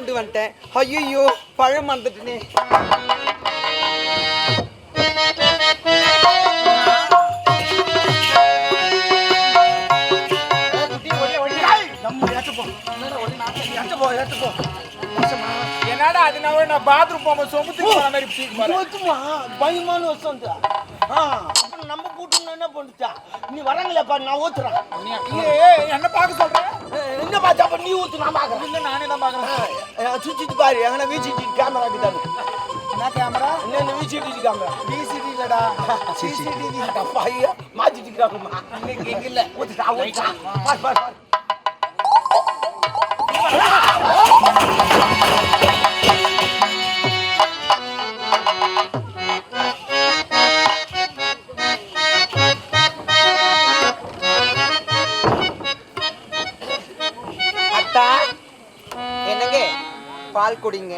கொண்டு வந்துட்டேன். ஐயோ பழம் வந்துட்டுனே. என்னடா அது நான் பாத்ரூம் போகும்போது சொம்புத்துக்கு போன மாதிரி பயமான வருஷம் ஆ. நம்ம கூட்டணும் என்ன பண்ணுச்சா? நீ வரங்களேப்பா நான் ஊத்துறேன். என்ன பார்க்க சொல்ற? என்ன பார்த்தா அப்ப நீ ஊத்து நான் பாக்குறேன் இல்ல நானே தான் பாக்குறேன் சுத்திட்டு பாரு எங்கன்னா விசிடி கேமரா கிட்டாரு என்ன கேமரா என்ன விசிடி கேமரா பிசிடி இல்லடா. சிசிடிவி அப்பா ஐயா மாத்திட்டு இருக்காங்கம்மா. இங்க இல்ல. ஊத்துட்டா ஊத்துட்டா பாரு பாரு பாரு. குடிங்க.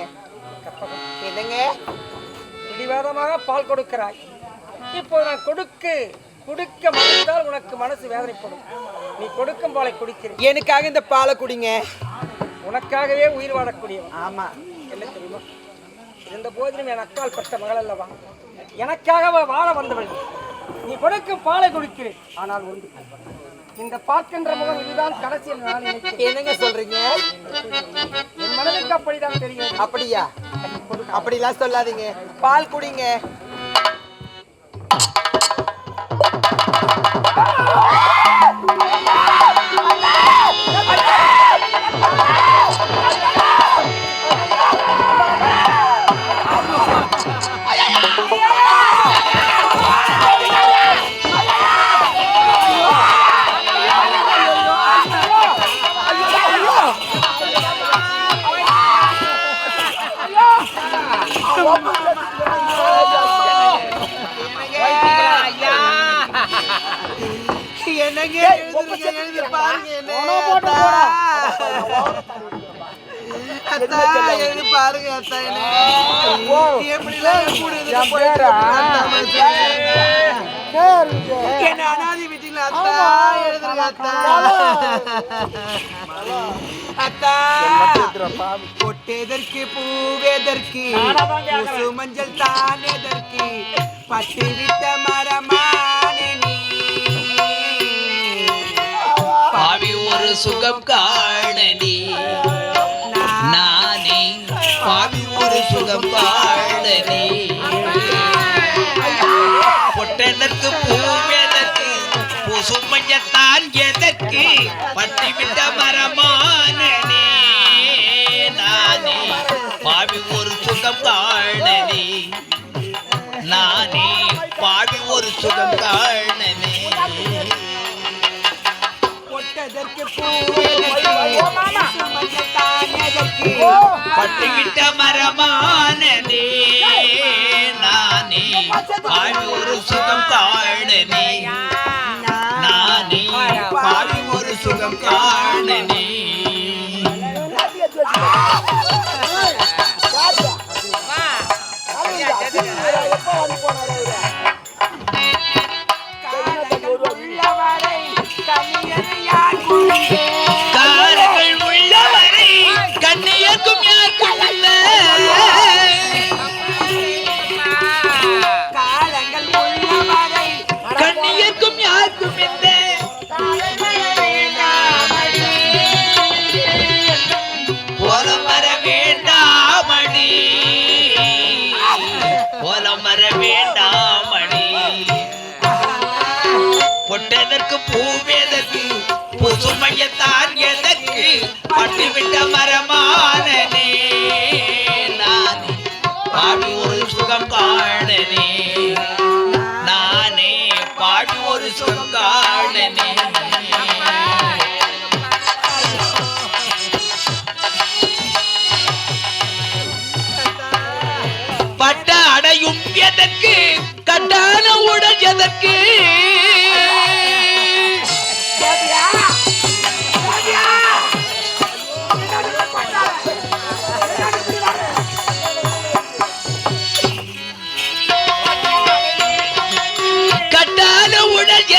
என்னங்க? பிடிவாதமாக பால் கொடுக்கிறாய். இப்போ நான் கொடுக்க குடிக்க மறுத்தால் உனக்கு மனசு வேதனைப்படும். நீ கொடுக்கும் பாலை குடிக்கிறேன். எனக்காக இந்த பாலை குடிங்க. உனக்காகவே உயிர் வாழக்கூடியவன். ஆமா. என்ன தெரியுமா? இருந்த போதிலும் என் அக்கால் பெற்ற மகள் அல்லவா? எனக்காக வாழ வந்தவள் நீ. நீ கொடுக்கும் பாலை கொடுக்கிறேன். ஆனால் ஒன்று இந்த பார்க்கின்ற முகம் இதுதான் கடைசி என்று நான் நினைக்கிறேன் என்னங்க சொல்றீங்க? என் மனதுக்கு அப்படிதான் தெரியும் அப்படியா? அப்படிலாம் சொல்லாதீங்க. பால் குடிங்க. என்னங்க எழுதுறீங்க? எழுதி பாருங்க என்ன? எழுதி பாருங்க அத்தா என்ன. எப்படிலாம். என்ன அனாதை வீட்டுல அத்தா? எழுதுங்க அத்தா அத்தா பொட்டெதற்கு பூவெதற்கு பூசு மஞ்சள் தான் எதற்கு பட்டு விட்ட மரமானே சுகம் காணடி நானே பாவி ஒரு சுகம் காணடி பொட்டனுக்கு பூவெதற்கு புசுமையத்தான் எதற்கு? பட்டிவிட்ட மரமா? பட்டுவிட்ட மரமானனே நானே பாவி ஒரு சுகம் காணனே. நானே பாவி ஒரு சுகம் காணனே. காரங்கள் பட்டுவிட்ட மரமானனே நானே பாடி ஒரு சுகம் காணனே நானே பாடி ஒரு சுகம் காணனே. பட்ட அடையும் எதற்கு கட்டான உடல் எதற்கு?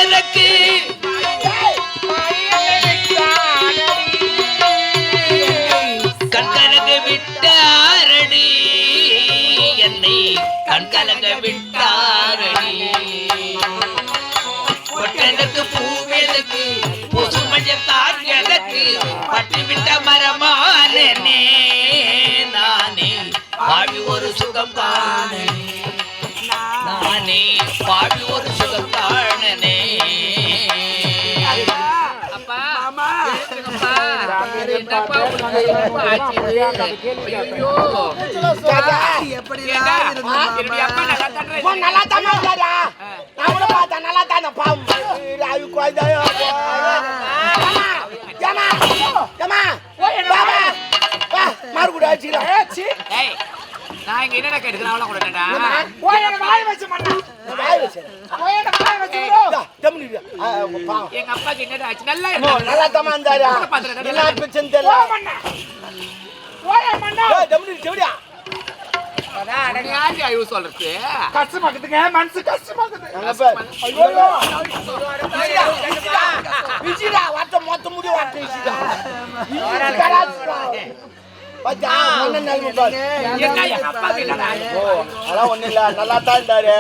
எனக்கு கண்கலங்க விட்டாரடி என்னை கண்கலங்க விட்டாரடி பொட்டனுக்கு பூவிலுக்கு புது மஞ்சத்தார் எனக்கு பட்டுவிட்ட மரமானே நானே. ஆவி ஒரு சுகம் தானே நல்லா தானே நல்லா தானே பாவம் ஏமா ஏமா வா மாறு கூட வச்சுக்கலாம் ஏச்சி. ஏய் நான் இங்க என்னடா கேட்டுக்கிறேன் அவள கூட என்னடா? போய் எனக்கு வாய் வச்சு மண்ணா. வாய் வச்சு வாய் எங்க அப்பாக்கு என்னடா ஆச்சு? நல்லா ஓ, நல்லா தாமா இருந்தாரா. என்ன பிரச்சனை தெரியல மண்ணா. போய் மண்ணா. ஏய், தம்பி செவிடியா நீ ஐயோ சொல்றது? கஷ்டமாக்குதுங்க, மனசு கஷ்டமாக்குது. மொத்த வாட்ட விஜிடா கராச்சுடா பாத்தா மண்ண நிலைமை பாரு. அதெல்லாம் இல்ல. நல்லா தான் இருந்தாரு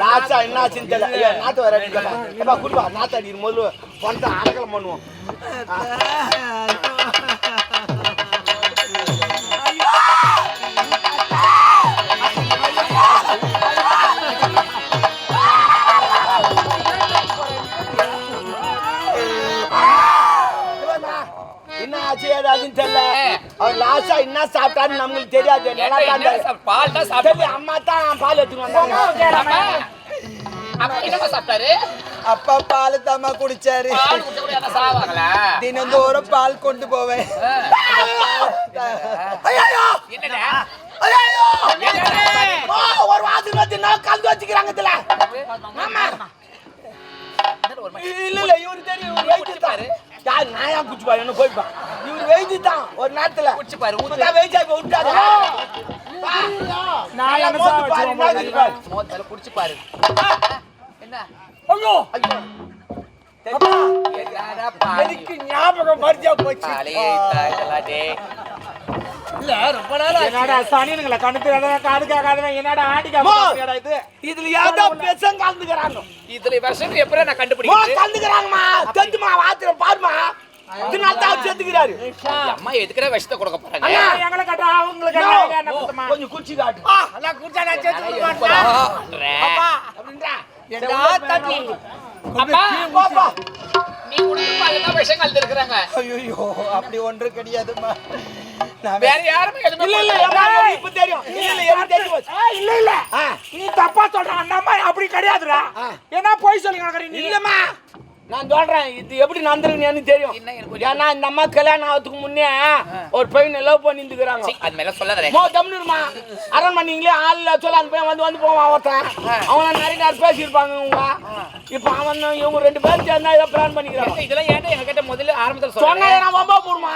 லாஸ்டா என்ன ஆச்சுன்னு தெரியல நாத்து வர குடுப்பா. நாத்து பணத்தை அடக்கலம் பண்ணுவோம். அவர் லாஸ்டா என்ன சாப்பிட்டாருன்னு நம்மளுக்கு தெரியாது. நல்லா தான் இருந்தாரு பால் தான் சரி அம்மா தான் பால் எடுத்துன்னு வந்தாங்க அப்பா என்னப்பா சாப்பிட்டாரு? அப்பா பால் தாமா குடிச்சாரு. தினந்தோறும் பால் கொண்டு போவேன். ஒரு வாசல் நான் கலந்து வச்சுக்கிறாங்க இதுல. ஆமா. இல்ல இல்ல இவரு தெரியும். யார் நான் ஏன் குச்சி பாரு? என்ன வெயிட்டு தான் ஒரு நேரத்துல. குடிச்சு பாரு ஊத்து. இப்பதான் வெயிட் ஆகி விட்டாரு நான் என்ன சாவ வச்சிருவேன் மோத்தல குடிச்சு பாரு. என்ன? ஐயோ. என்னடா பாவி? எனக்கு ஞாபகம் மரியா போச்சு. இல்ல ரொம்ப நாள். என்னடா சனியனுங்களை கண்ணு தெரியாத காது கேட்காதவன் என்னடா ஆடி காமிடா இது? இதுல ஏதோ பெசம் கலந்துக்கிறாங்க இதுல விஷம் எப்படி நான் மோ கண்டுபிடிக்கிறது கலந்துக்கிறாங்கம்மா. இதனால செத்துக்கிறாரு அம்மா எதுக்குற விஷத்தை கொடுக்க போறாங்க. எங்களை கட்டா அவங்களுக்கு கொஞ்சம் காட்டு. எல்லாம் குடிச்சா நான் சேர்த்து. அப்படின்றா. அப்பா. பாப்பா நீ உனக்கு அதுதான் விஷம் கலந்து இருக்கிறாங்க ஐயோ அப்படி ஒன்று கிடையாதுமா வேற யாருமே இல்ல இல்ல இப்ப தெரியும். இல்ல இல்ல எனக்கு தெரியும் போச்சு. ஏய், இல்ல இல்ல. ஆ. நீ தப்பா சொல்ற. அந்த அம்மா அப்படி கிடையாதுடா. ஆ. என்ன போய் சொல்லி கிடக்குற நீ. இல்லம்மா. நான் சொல்றேன் இது எப்படி நடந்திருக்குன்னு தெரியும். ஏன்னா இந்த அம்மா கல்யாணம் ஆகிறதுக்கு முன்னே ஒரு பையனை லவ் பண்ணிருக்கிறாங்க சீ, அது மேல சொல்லாதே மோ தமிழ்மா அரண்மனைங்களே ஆள்ல சொல்ல அந்த பையன் வந்து வந்து போவான் ஒருத்தன். அவன் நிறைய நேரம் பேசியிருப்பாங்க இவங்க. இப்போ அவன் இவங்க ரெண்டு பேரும் சேர்ந்தா ஏதோ பிளான் பண்ணிக்கிறாங்க. இதெல்லாம் ஏன்டா எங்க கிட்ட முதல்ல ஆரம்பத்துல சொன்னா நான் வம்பா போடுமா?